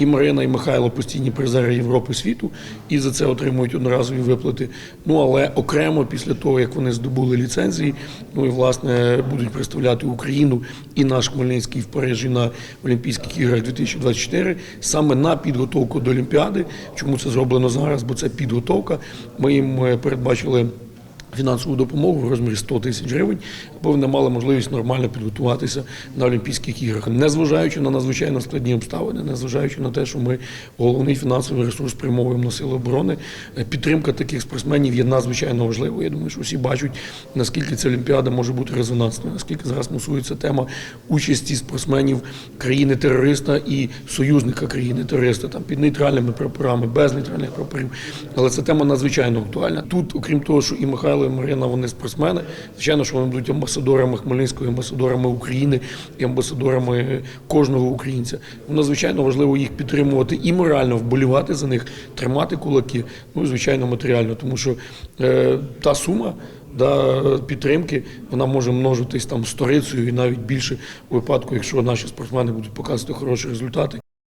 І Марина, і Михайло постійні призери Європи світу, і за це отримують одноразові виплати. Ну але окремо після того, як вони здобули ліцензії, ну і власне будуть представляти Україну і наш Хмельницький в Парижі на Олімпійських іграх 2024, саме на підготовку до Олімпіади. Чому це зроблено зараз? Бо це підготовка. Ми їм е, передбачили. Фінансову допомогу в розмірі 100 тисяч гривень, аби вони мали можливість нормально підготуватися на Олімпійських іграх, незважаючи на надзвичайно складні обставини, незважаючи на те, що ми головний фінансовий ресурс спрямовуємо на сили оборони. е, Підтримка таких спортсменів є надзвичайно важливою. Я думаю, що всі бачать, наскільки ця олімпіада може бути резонансною, наскільки зараз мусується тема участі спортсменів країни-терориста і союзника країни-терориста, там під нейтральними прапорами, без нейтральних прапорів. Але ця тема надзвичайно актуальна. Тут, окрім того, що і Михайло, і Марина, вони спортсмени. Звичайно, що вони будуть амбасадорами Хмельницького, амбасадорами України і амбасадорами кожного українця. Ну, надзвичайно важливо їх підтримувати і морально вболівати за них, тримати кулаки. Ну і звичайно, матеріально, тому що е, та сума. Да, підтримки вона може множитись там сторицею і навіть більше у випадку, якщо наші спортсмени будуть показувати хороші результати.